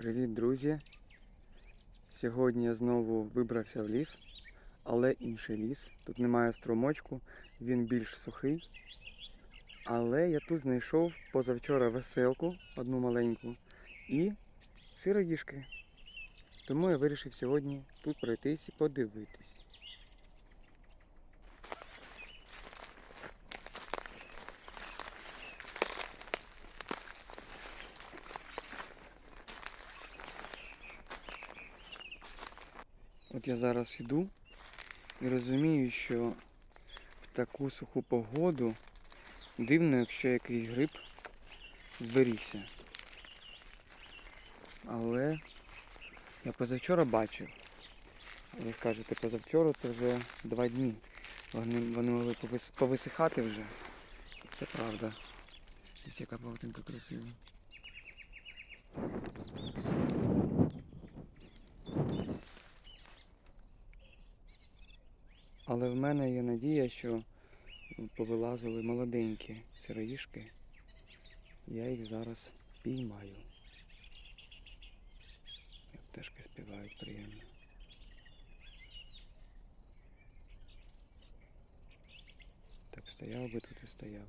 Привіт, друзі! Сьогодні я знову вибрався в ліс, але інший ліс. Тут немає струмочку, він більш сухий. Але я тут знайшов позавчора веселку, одну маленьку, і сиродіжки. Тому я вирішив сьогодні тут пройтись і подивитись. От я зараз йду і розумію, що в таку суху погоду дивно, якщо якийсь гриб зберігся. Але я позавчора бачив. Ви скажете, позавчора це вже два дні. Вони, вони могли повисихати вже. Це правда. Ось яка павутинка красива. Але в мене є надія, що повилазили молоденькі сироїшки. Я їх зараз піймаю. Як співають приємно. Так стояв би тут і стояв.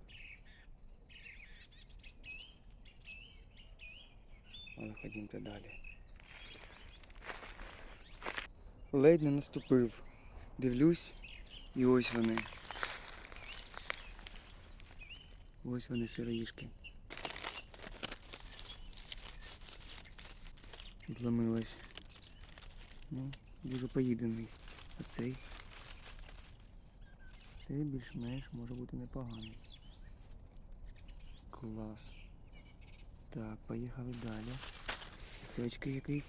Але ходімте далі. Ледь не наступив. Дивлюсь, і ось вони. Ось вони сироїшки. Зламилась. Ну, дуже поїдений. А цей. Цей більш-менш може бути непоганий. Клас. Так, поїхали далі. Сочки якийсь.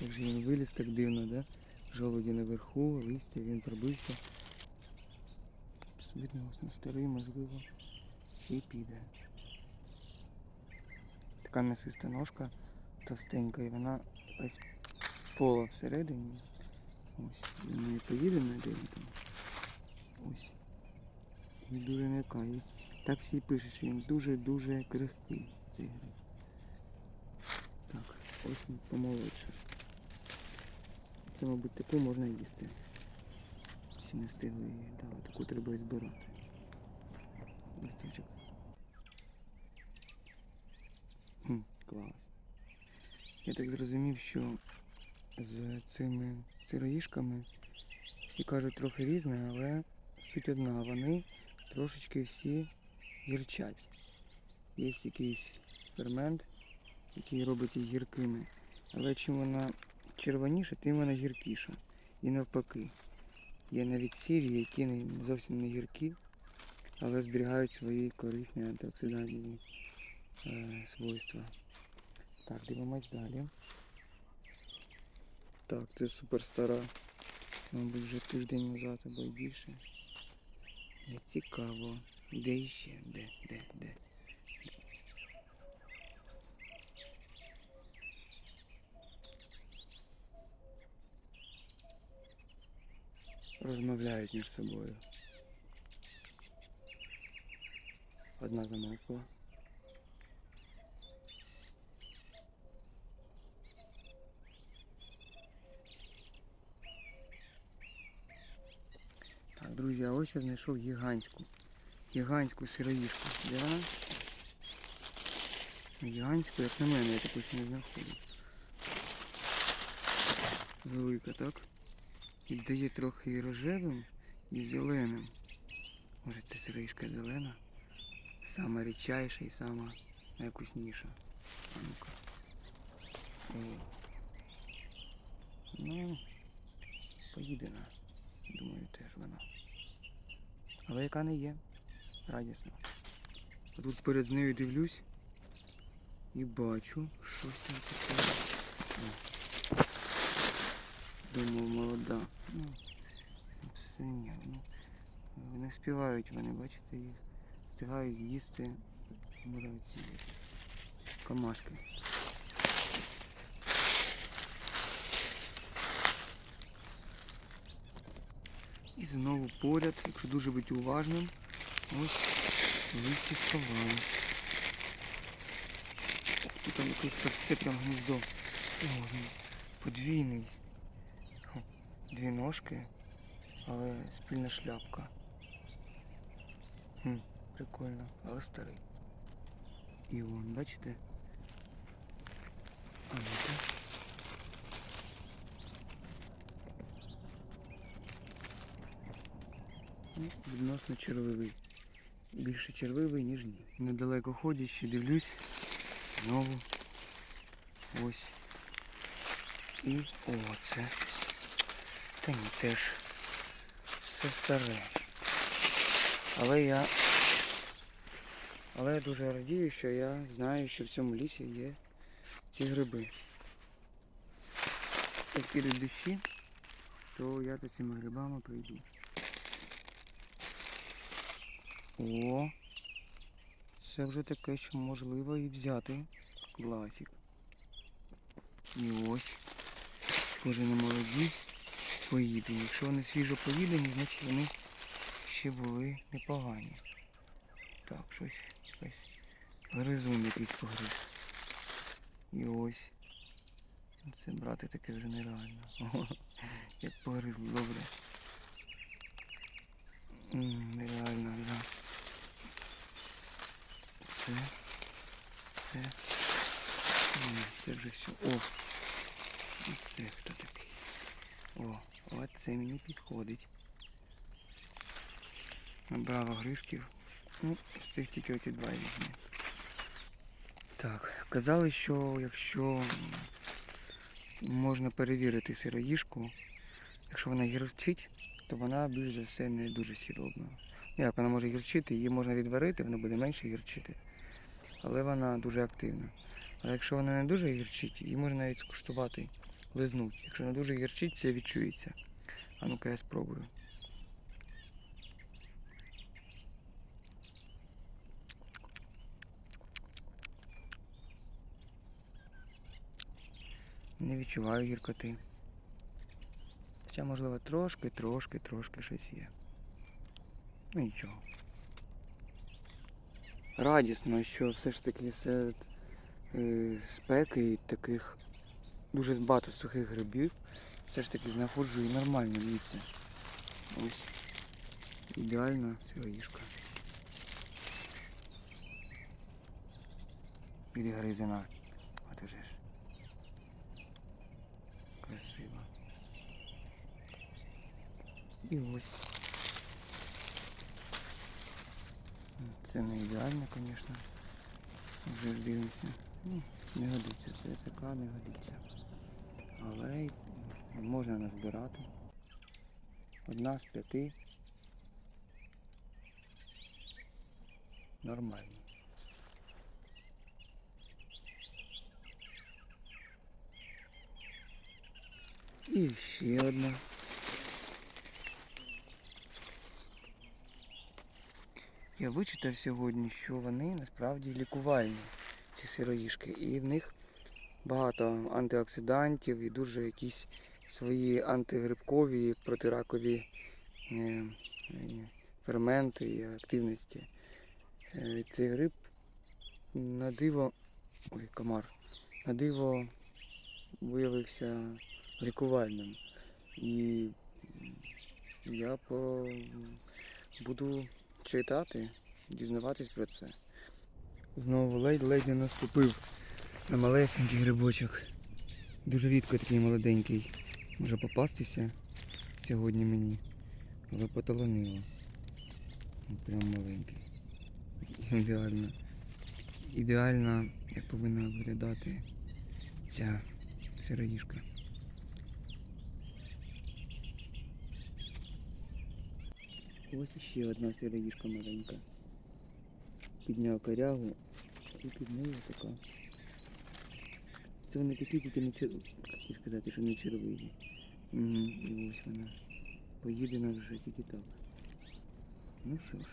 Як же він виліз так дивно, да? Жолуді наверху, листя, він пробився. Видно, ось на старий, можливо, ще й піде. Така м'ясиста ножка товстенька, і вона ось пола всередині. Ось, він не поїде на де він там. Ось. І дуже м'яка. І так всі пише, що він дуже-дуже крихкий, цей гриб. Так, ось він помолодше. Це, мабуть, таку можна їсти. Ще не встигли її, але таку треба і збирати. Листочок. Хм, клас. Я так зрозумів, що з цими сироїшками всі кажуть трохи різне, але суть одна, вони трошечки всі гірчать. Є якийсь фермент, який робить їх гіркими. Але чим вона червоніша, тим вона гіркіша. І навпаки. Є навіть сірі, які не зовсім не гіркі, але зберігають свої корисні антиоксидантні е, свойства. Так, дивимось далі. Так, це супер стара. Мабуть, вже тиждень назад або більше. Не цікаво. Де іще? Де, де, де? Розмовляють між собою. Одна замовкла. Так, друзі, а ось я знайшов гігантську. Гігантську сироїшку. Де? Гігантську, як на мене, я таку не знаходив. Велика, так? Віддає трохи і рожевим, і зеленим. Може це сироїшка зелена? Сама рідчайша і сама найвкусніша. А ну-ка. Ну, поїдена. Думаю, теж вона. Але яка не є. Радісно. Тут перед нею дивлюсь і бачу щось там таке. Думаю, молода. Ну, все ні. Ну, не співають вони, бачите, їх встигають їсти ці комашки. І знову поряд, якщо дуже бути уважним, ось листя сховалось. Тут то якийсь це прям гніздо. О, подвійний. Дві ножки, але спільна шляпка. Хм, прикольно, але старий. І вон, бачите? А ну-ка. Ну, Відносно червивий. Більше червивий, ніж ні. Недалеко ходячи, дивлюсь. Знову. Ось. І оце. Та ні, теж. Все старе. Але я. Але я дуже радію, що я знаю, що в цьому лісі є ці гриби. Як підуть дощі, то я за цими грибами прийду. О, це вже таке, що можливо і взяти. Класик. І ось. Схоже на молоді поїдені. Якщо вони свіжо поїдені, значить вони ще були непогані. Так, щось якась гризун якийсь погриз. І ось. Це брати таке вже нереально. Ого, Як погризло, добре. Нереально, да. Це. Це. Це вже все. О! І це хто такий? О, оце мені підходить. Набрав огризків. Ну, з цих тільки оці два візьмі. Так, казали, що якщо можна перевірити сироїжку, якщо вона гірчить, то вона більш за все не дуже сіробна. Як вона може гірчити, її можна відварити, вона буде менше гірчити. Але вона дуже активна. А якщо вона не дуже гірчить, її можна навіть скуштувати, лизнуть. Якщо вона дуже гірчить, це відчується. А ну-ка я спробую. Не відчуваю гіркоти. Хоча, можливо, трошки, трошки, трошки щось є. Ну нічого. Радісно, що все ж таки серед е, спеки і таких дуже багато сухих грибів все ж таки знаходжу і нормально, дивіться. Ось. Ідеальна сироїшка. Відгризена. От вже ж. Красиво. І ось. Це не ідеально, звісно. Вже дивимося. Ну, не годиться, це така не годиться. Але можна назбирати. Одна з п'яти. Нормально. І ще одна. Я вичитав сьогодні, що вони насправді лікувальні, ці сироїшки, і в них багато антиоксидантів і дуже якісь свої антигрибкові, протиракові е, ферменти і активності. Е, Цей гриб на диво, ой, комар, на диво виявився лікувальним. І я по... буду читати, дізнаватись про це. Знову ледь-ледь не наступив на малесенький грибочок. Дуже рідко такий молоденький може попастися сьогодні мені, але поталонило. Прям маленький. Ідеально. Ідеально, як повинна виглядати ця сироїшка. Ось іще одна сироїшка маленька. Підняв корягу і під нею така. Це вони такі тільки не чер... Хотів сказати, що не червиві. Угу, і ось вона. Поїдена вже тільки так. Ну що ж.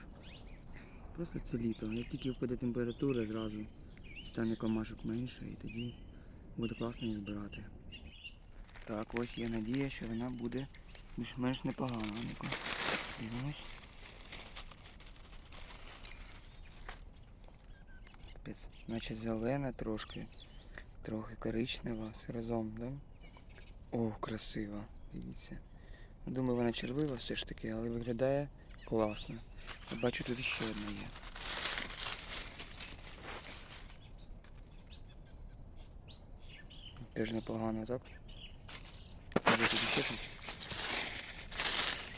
Просто це літо. Як тільки впаде температура, зразу стане комашок менше і тоді буде класно їх збирати. Так, ось є надія, що вона буде більш-менш непогана. Дивимось. Капець, наче зелена трошки. Трохи коричнева, разом, да? О, красиво, дивіться. Ну, Думаю, вона червива все ж таки, але виглядає класно. Бачу, тут ще одна є. Теж непогано, так? Може тут ще щось?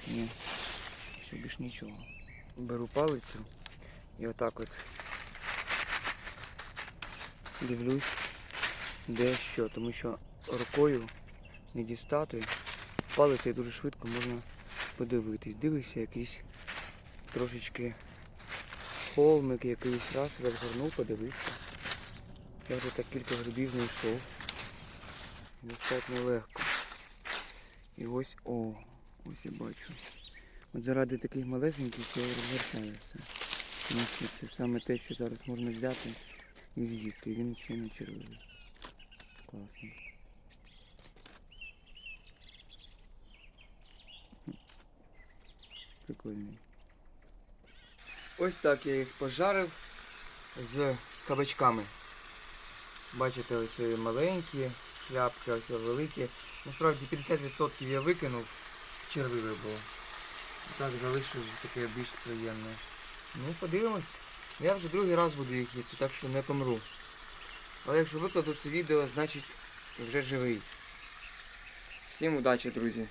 Ні. Все, більш нічого. Беру палицю і отак от дивлюсь, де що, тому що рукою не дістати. Палицею дуже швидко можна подивитись. Дивишся якийсь трошечки холмик якийсь раз розгорнув, подивився. Я вже так кілька грибів знайшов. Достатньо легко. І ось, о, ось я бачу. От заради таких малесеньких я все. Тому що це саме те, що зараз можна взяти і з'їсти. Він ще не червивий. Класно. Прикольний. Ось так я їх пожарив з кабачками. Бачите, ось маленькі шляпки, ось великі. Насправді 50% я викинув, червиве було. Так залишив таке більш приємне. Ну, подивимось. Я вже другий раз буду їх їсти, так що не помру. Але якщо викладу це відео, значить вже живий. Всім удачі, друзі!